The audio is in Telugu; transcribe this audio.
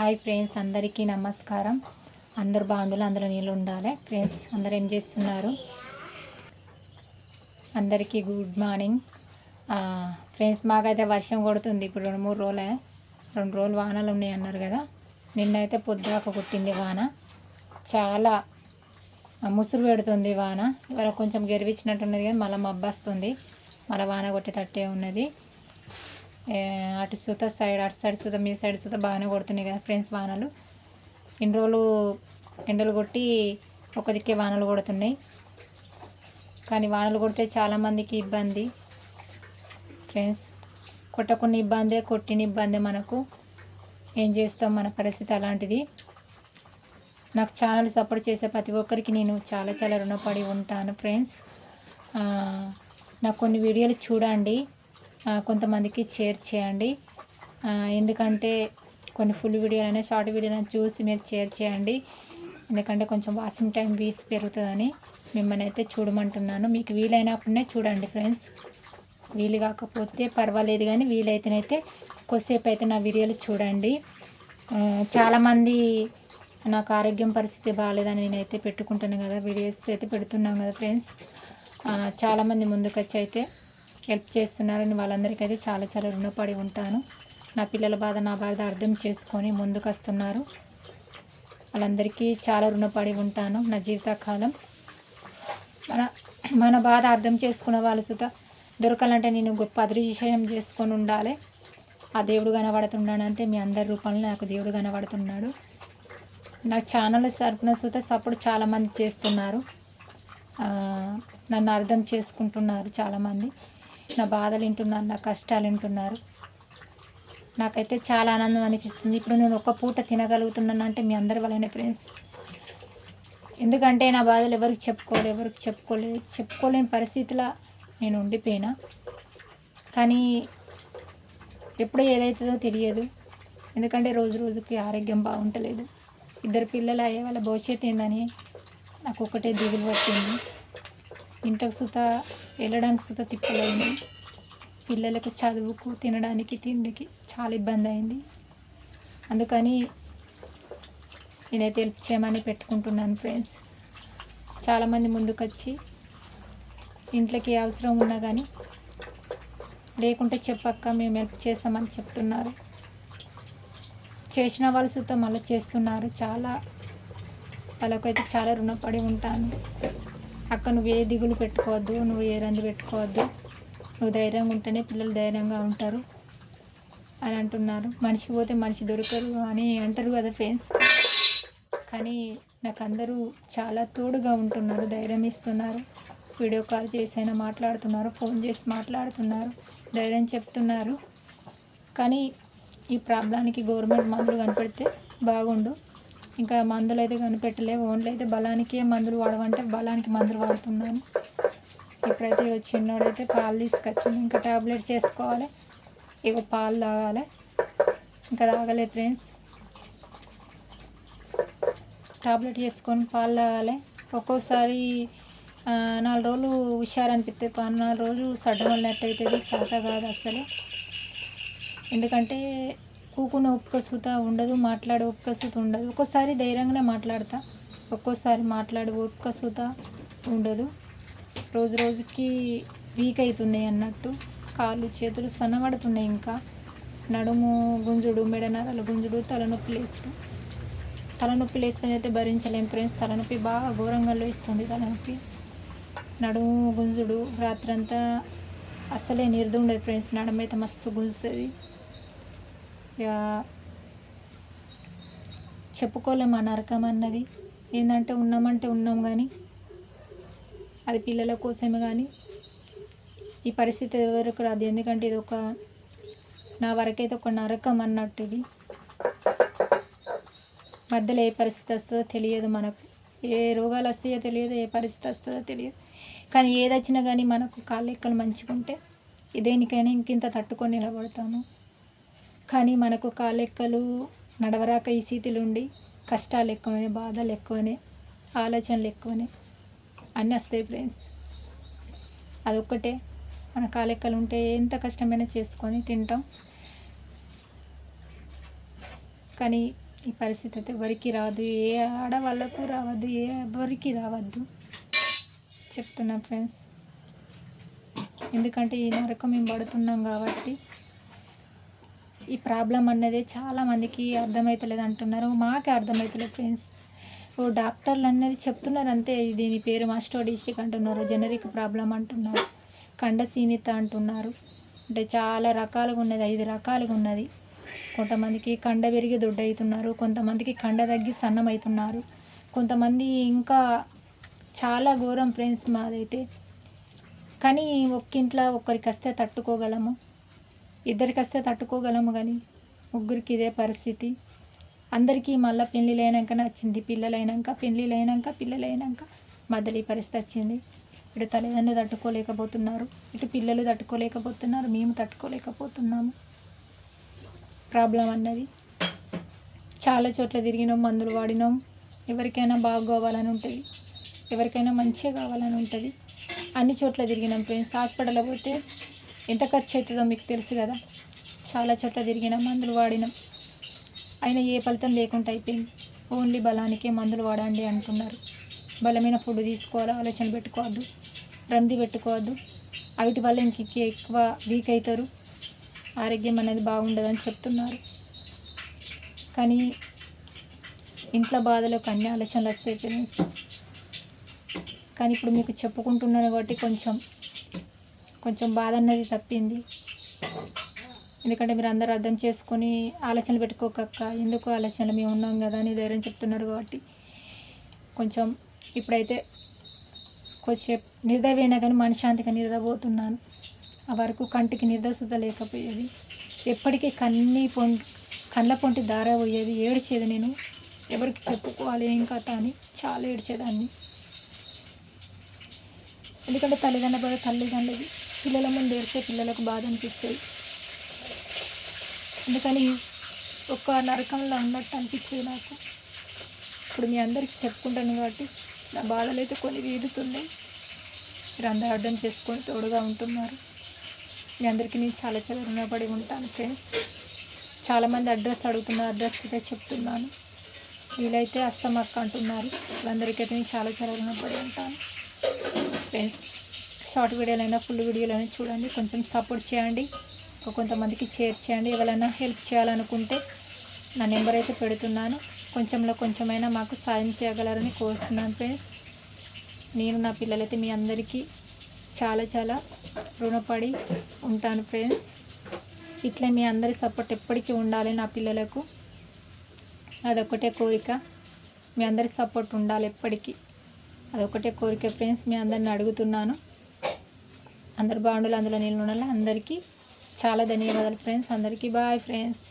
హాయ్ ఫ్రెండ్స్ అందరికీ నమస్కారం. అందరు బాండులు అందులో నీళ్ళు ఉండాలి. ఫ్రెండ్స్ అందరు ఏం చేస్తున్నారు? అందరికీ గుడ్ మార్నింగ్. ఫ్రెండ్స్ మాకైతే వర్షం కొడుతుంది. ఇప్పుడు రెండు మూడు రోజులే రెండు రోజులు వానలు ఉన్నాయి అన్నారు కదా. నిన్నైతే పొద్దుదాకా కొట్టింది వాన. చాలా ముసురు పెడుతుంది వాన. ఇవాళ కొంచెం గెరివిచ్చినట్టున్నది కానీ మళ్ళీ మబ్బస్తుంది. మళ్ళీ వాన కొట్టేటట్టే ఉన్నది. అటు సుత సైడ్ అటు సైడ్ సుత మీ సైడ్ సుత బాగానే కొడుతున్నాయి కదా ఫ్రెండ్స్ వానలు. ఇన్ని రోజులు ఎండలు కొట్టి ఒక దిక్కే వానలు కొడుతున్నాయి. కానీ వానలు కొడితే చాలామందికి ఇబ్బంది. ఫ్రెండ్స్ కొట్టకున్న ఇబ్బందే కొట్టిన ఇబ్బందే మనకు. ఏం చేస్తాం మన పరిస్థితి అలాంటిది. నాకు ఛానల్ సపోర్ట్ చేసే ప్రతి ఒక్కరికి నేను చాలా చాలా రుణపడి ఉంటాను ఫ్రెండ్స్ నాకు కొన్ని వీడియోలు చూడండి. కొంతమందికి షేర్ చేయండి. ఎందుకంటే కొన్ని ఫుల్ వీడియోలైనా షార్ట్ వీడియోలైనా చూసి మీరు షేర్ చేయండి. ఎందుకంటే కొంచెం వాచింగ్ టైం వీస్ పెరుగుతుందని మిమ్మల్ని అయితే చూడమంటున్నాను. మీకు వీలైనప్పుడే చూడండి ఫ్రెండ్స్. వీలు కాకపోతే పర్వాలేదు కానీ వీలైతేనైతే కొద్దిసేపు అయితే నా వీడియోలు చూడండి. చాలామంది నాకు ఆరోగ్యం పరిస్థితి బాగాలేదని నేనైతే పెట్టుకుంటాను కదా వీడియోస్ అయితే పెడుతున్నాను కదా ఫ్రెండ్స్. చాలామంది ముందుకొచ్చి అయితే హెల్ప్ చేస్తున్నారని వాళ్ళందరికీ అయితే చాలా చాలా రుణపడి ఉంటాను. నా పిల్లల బాధ నా బాధ అర్థం చేసుకొని ముందుకు వస్తున్నారు వాళ్ళందరికీ చాలా రుణపడి ఉంటాను నా జీవితకాలం. మన మన బాధ అర్థం చేసుకున్న వాళ్ళు సుత దొరకాలంటే నేను గొప్ప అదృశ్యం చేసుకొని ఉండాలి. ఆ దేవుడు కనబడుతున్నాడంటే మీ అందరి రూపంలో నాకు దేవుడు కనబడుతున్నాడు. నాకు ఛానల్ తరపున సుత సపోర్ట్ చాలామంది చేస్తున్నారు. నన్ను అర్థం చేసుకుంటున్నారు చాలామంది నా బాధలు వింటున్నారు నా కష్టాలు వింటున్నారు. నాకైతే చాలా ఆనందం అనిపిస్తుంది. ఇప్పుడు నేను ఒక్క పూట తినగలుగుతున్నాను అంటే మీ అందరి వల్లనే ఫ్రెండ్స్. ఎందుకంటే నా బాధలు ఎవరికి చెప్పుకోలేదు ఎవరికి చెప్పుకోలేదు. చెప్పుకోలేని పరిస్థితిలో నేను ఉండిపోయినా. కానీ ఎప్పుడు ఏదైతుందో తెలియదు. ఎందుకంటే రోజు రోజుకి ఆరోగ్యం బాగుంటలేదు. ఇద్దరు పిల్లలు అయ్యే వాళ్ళ భవిష్యత్తు ఏందని నాకు ఒకటే దిగులు పట్టింది. ఇంటకు సుత వెళ్ళడానికి సుత తిప్పలేదు. పిల్లలకు చదువుకు తినడానికి తిండికి చాలా ఇబ్బంది అయింది. అందుకని నేనైతే హెల్ప్ చేయమని పెట్టుకుంటున్నాను ఫ్రెండ్స్. చాలామంది ముందుకొచ్చి ఇంట్లోకి ఏ అవసరం ఉన్నా కానీ లేకుంటే చెప్పక్క మేము హెల్ప్ చేస్తామని చెప్తున్నారు. చేసిన వాళ్ళు సుతం మళ్ళీ చేస్తున్నారు. చాలా వాళ్ళకైతే చాలా రుణపడి ఉంటాను. అక్క నువ్వు ఏ దిగులు పెట్టుకోవద్దు నువ్వు ఏ రంది పెట్టుకోవద్దు. నువ్వు ధైర్యంగా ఉంటేనే పిల్లలు ధైర్యంగా ఉంటారు అని అంటున్నారు. మనిషి పోతే మనిషి దొరకరు అని అంటారు కదా ఫ్రెండ్స్ కానీ నాకు అందరూ చాలా తోడుగా ఉంటున్నారు ధైర్యం ఇస్తున్నారు. వీడియో కాల్ చేసైనా మాట్లాడుతున్నారు ఫోన్ చేసి మాట్లాడుతున్నారు ధైర్యం చెప్తున్నారు. కానీ ఈ ప్రాబ్లానికి గవర్నమెంట్ మందులు కనపడితే బాగుండు. ఇంకా మందులు అయితే కనిపెట్టలేవు. ఓన్లీ అయితే బలానికే మందులు వాడమంటే బలానికి మందులు వాడుతున్నాను. ఇప్పుడైతే చిన్నోడైతే పాలు తీసుకొచ్చింది ఇంకా ట్యాబ్లెట్స్ చేసుకోవాలి ఇక పాలు తాగాలి. ఇంకా తాగలేదు ఫ్రెండ్స్. టాబ్లెట్ చేసుకొని పాలు తాగాలి. ఒక్కోసారి నాలుగు రోజులు హుషారు అనిపిస్తే పద్నాలుగు రోజులు సడ్డం వల్లట్టు అవుతుంది చేత కాదు అసలు. ఎందుకంటే కూకున్న ఒప్పుక ఉండదు మాట్లాడే ఒప్పుక ఉండదు. ఒక్కోసారి ధైర్యంగానే మాట్లాడతా. ఒక్కోసారి మాట్లాడే ఒప్పుక ఉండదు. రోజు రోజుకి వీక్ అవుతున్నాయి అన్నట్టు. కాళ్ళు చేతులు సన్నబడుతున్నాయి ఇంకా. నడుము గుంజుడు మెడ నరాల గుంజుడు తలనొప్పి లేచుడు తలనొప్పి లేస్తేనైతే భరించలేం ఫ్రెండ్స్ తలనొప్పి బాగా ఘోరంగా లేస్తుంది తలనొప్పి. నడుము గుంజుడు రాత్రంతా అసలే నిర్దు ఉండదు ఫ్రెండ్స్ నడమైతే మస్తు గుంజుతుంది. చెప్పుకోలేము ఆ నరకం అన్నది. ఏంటంటే ఉన్నామంటే ఉన్నాం కానీ అది పిల్లల కోసమే కానీ ఈ పరిస్థితి ఎవరికి రాదు. ఎందుకంటే ఇది ఒక నా వరకైతే ఒక నరకం అన్నట్టు ఇది మధ్యలో ఏ పరిస్థితి వస్తుందో తెలియదు మనకు. ఏ రోగాలు వస్తాయో తెలియదు ఏ పరిస్థితి వస్తుందో తెలియదు. కానీ ఏదొచ్చినా కానీ మనకు కాళ్ళెక్కలు మంచిగా ఉంటే దేనికైనా ఇంకింత తట్టుకొని నిలబడతాము. కానీ మనకు కాలెక్కలు నడవరాక ఈ స్థితిలో ఉండి కష్టాలు ఎక్కువనే బాధలు ఎక్కువనే ఆలోచనలు ఎక్కువనే అన్నీ వస్తాయి ఫ్రెండ్స్ అదొక్కటే. మన కాలెక్కలు ఉంటే ఎంత కష్టమైనా చేసుకొని తింటాం. కానీ ఈ పరిస్థితి అయితే ఎవరికి రాదు. ఏ ఆడవాళ్ళకు రావద్దు ఏ ఎవరికి రావద్దు. చెప్తున్నా ఫ్రెండ్స్ ఎందుకంటే ఈ నరకం మేము పడుతున్నాం కాబట్టి ఈ ప్రాబ్లం అన్నది చాలామందికి అర్థమవుతలేదు అంటున్నారు. మాకే అర్థమవుతలేదు ఫ్రెండ్స్. ఓ డాక్టర్లు అనేది చెప్తున్నారు అంతే. దీని పేరు మాస్టో డిస్టిక్ అంటున్నారు. జనరిక్ ప్రాబ్లం అంటున్నారు. కండసీనిత అంటున్నారు. అంటే చాలా రకాలుగా ఉన్నది. ఐదు రకాలుగా ఉన్నది. కొంతమందికి కండ పెరిగి దొడ్డ అవుతున్నారు కొంతమందికి కండ తగ్గి సన్నం అవుతున్నారు కొంతమంది ఇంకా చాలా ఘోరం ఫ్రెండ్స్ మాదైతే. కానీ ఒక్కింట్లో ఒక్కరికి వస్తే తట్టుకోగలము. ఇద్దరికి వస్తే తట్టుకోగలము కానీ ముగ్గురికి ఇదే పరిస్థితి. అందరికీ మళ్ళీ పెళ్ళిళ్ళు నచ్చింది వచ్చింది పిల్లలు పిల్లలైనాక పెళ్ళిళ్ళు పరిస్థితి వచ్చింది. ఇటు తల్లిదండ్రులు తట్టుకోలేకపోతున్నారు ఇటు పిల్లలు తట్టుకోలేకపోతున్నారు మేము తట్టుకోలేకపోతున్నాము. ప్రాబ్లం అన్నది. చాలా చోట్ల తిరిగినాం మందులు వాడినాం. ఎవరికైనా బాగోవాలని ఉంటుంది. ఎవరికైనా మంచిగా కావాలని ఉంటుంది. అన్ని చోట్ల తిరిగినాం ఫ్రెండ్స్. హాస్పిటల్లో పోతే ఎంత ఖర్చు అవుతుందో మీకు తెలుసు కదా. చాలా చోట్ల తిరిగినాం మందులు వాడినాం. అయినా ఏ ఫలితం లేకుండా అయిపోయింది. ఓన్లీ బలానికే మందులు వాడండి అంటున్నారు. బలమైన ఫుడ్ తీసుకోవాలి? ఆలోచన పెట్టుకోవద్దు. రంది పెట్టుకోవద్దు. వాటి వల్ల ఇంక ఎక్కువ వీక్ అవుతారు ఆరోగ్యం అనేది బాగుండదని చెప్తున్నారు. కానీ ఇంట్లో బాధలకు అన్ని ఆలోచనలు వస్తాయి ఫ్రెండ్స్ కానీ ఇప్పుడు మీకు చెప్పుకుంటున్నాను కాబట్టి కొంచెం కొంచెం బాధ అన్నది తప్పింది. ఎందుకంటే మీరు అందరూ అర్థం చేసుకొని ఆలోచనలు పెట్టుకోకక్క ఎందుకు ఆలోచనలు? మేము ఉన్నాం కదా అని ధైర్యం చెప్తున్నారు కాబట్టి. కొంచెం ఇప్పుడైతే కొద్దిసేపు నిర్దయమైనా కానీ మనశ్శాంతిగా నిర్దపోతున్నాను ఆ వరకు కంటికి నిర్దసుత లేకపోయేది. ఎప్పటికీ కన్నీ పొం కళ్ళ పొంటి దార పోయేది. ఏడ్చేది నేను. ఎవరికి చెప్పుకోవాలి ఏం కథ అని చాలా ఏడ్చేదాన్ని. ఎందుకంటే తల్లిదండ్రుల బాధ తల్లిదండ్రులది పిల్లల ముందు ఏడిస్తే పిల్లలకు బాధ అనిపిస్తుంది. అందుకని ఒక నరకంలో ఉన్నట్టు అనిపించేది నాకు. ఇప్పుడు మీ అందరికీ చెప్పుకుంటాను కాబట్టి నా బాధలు అయితే కొన్ని వీడుతున్నాయి మీరు అందరూ అర్థం చేసుకొని తోడుగా ఉంటున్నారు. మీ అందరికీ నేను చాలా చాలా రుణపడి ఉంటాను ఫ్రెండ్స్. చాలామంది అడ్రస్ అడుగుతున్నారు అడ్రస్ అయితే చెప్తున్నాను. వీలైతే అస్తమక్క అంటున్నారు. వాళ్ళందరికీ అయితే నేను చాలా చాలా రుణపడి ఉంటాను. ఫ్రెండ్స్ షార్ట్ వీడియోలైనా ఫుల్ వీడియోలైనా చూడండి. కొంచెం సపోర్ట్ చేయండి. కొంతమందికి షేర్ చేయండి. ఎవరైనా హెల్ప్ చేయాలనుకుంటే నా నెంబర్ అయితే పెడుతున్నాను. కొంచెంలో కొంచెమైనా మాకు సాయం చేయగలరని కోరుతున్నాను ఫ్రెండ్స్. నేను నా పిల్లలైతే మీ అందరికీ చాలా చాలా రుణపడి ఉంటాను ఫ్రెండ్స్. ఇట్లా మీ అందరి సపోర్ట్ ఎప్పటికీ ఉండాలి నా పిల్లలకు. అదొకటే కోరిక. మీ అందరి సపోర్ట్ ఉండాలి ఎప్పటికీ. అదొకటే కోరిక ఫ్రెండ్స్. మీ అందరిని అడుగుతున్నాను. అందరు బాగుండాలి అందులో నేను ఉండాలి. అందరికీ చాలా ధన్యవాదాలు ఫ్రెండ్స్ అందరికీ బాయ్ ఫ్రెండ్స్